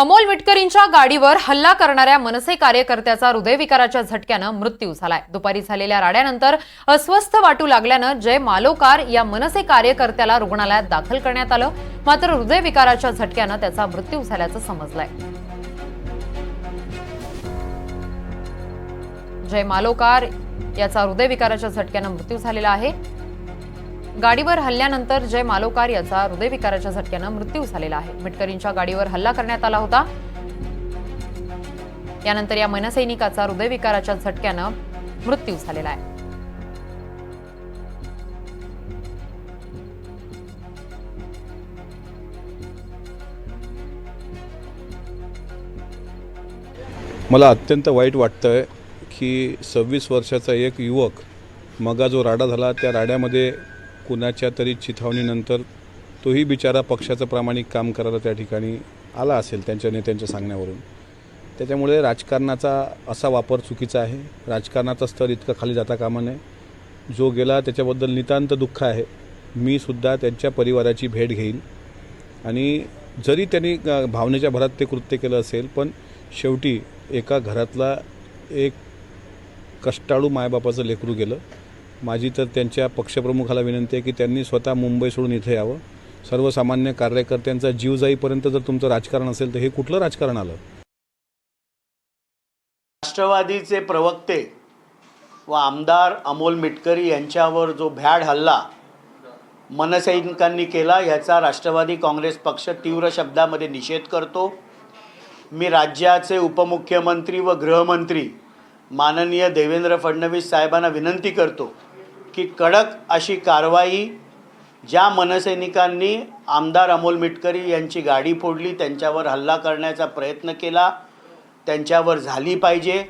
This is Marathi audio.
अमोल विटकरींच्या गाडीवर हल्ला करणाऱ्या मनसे कार्यकर्त्याचा हृदयविकाराच्या झटक्यानं मृत्यू झालाय. दुपारी झालेल्या राड्यानंतर अस्वस्थ वाटू लागल्यानं जय मालोकार या मनसे कार्यकर्त्याला रुग्णालयात दाखल करण्यात आलं. मात्र हृदयविकाराच्या झटक्यानं त्याचा मृत्यू झाल्याचं समजलंय. जय मालोकार याचा हृदयविकाराच्या झटक्यानं मृत्यू झालेला आहे. गाडीवर हल्ल्यानंतर जय मालोकार याचा हृदयविकाराच्या झटक्यानं मृत्यू झालेला आहे. मिटकरींच्या गाडीवर हल्ला करण्यात आला होता. यानंतर या मनसैनिकाचा हृदयविकाराच्या झटक्यानं मृत्यू झालेला आहे. मला अत्यंत वाईट वाटतं की सव्वीस वर्षाचा एक युवक मगा जो राडा झाला त्या राड्यामध्ये कुणाच्या तरी चिथावणीनंतर तोही बिचारा पक्षाचं प्रामाणिक काम करायला त्या ठिकाणी आला असेल त्यांच्या नेत्यांच्या सांगण्यावरून. त्याच्यामुळे राजकारणाचा असा वापर चुकीचा आहे. राजकारणाचं स्तर इतकं खाली जाता कामा नये. जो गेला त्याच्याबद्दल नितांत दुःख आहे. मी सुद्धा त्यांच्या परिवाराची भेट घेईन. आणि जरी त्यांनी भावनेच्या भरात ते कृत्य केलं असेल पण शेवटी एका घरातला एक कष्टाळू मायबापाचं लेकरू गेलं. माझी तर त्यांच्या पक्षप्रमुखाला विनंती आहे की त्यांनी स्वतः मुंबई सोडून इथे यावं. सर्वसामान्य कार्यकर्त्यांचा जीव जाईपर्यंत जर तुमचं राजकारण असेल तर हे कुठलं राजकारण आलं? राष्ट्रवादीचे प्रवक्ते व आमदार अमोल मिटकरी यांच्यावर जो भ्याड हल्ला मनसैनिकांनी केला याचा राष्ट्रवादी काँग्रेस पक्ष तीव्र शब्दामध्ये निषेध करतो. मी राज्याचे उपमुख्यमंत्री व गृहमंत्री माननीय देवेंद्र फडणवीस साहेबांना विनंती करतो की कडक अशी कारवाई ज्या मनसैनिकांनी आमदार अमोल मिटकरी यांची गाडी फोडली त्यांच्यावर हल्ला करण्याचा प्रयत्न केला त्यांच्यावर झाली पाहिजे.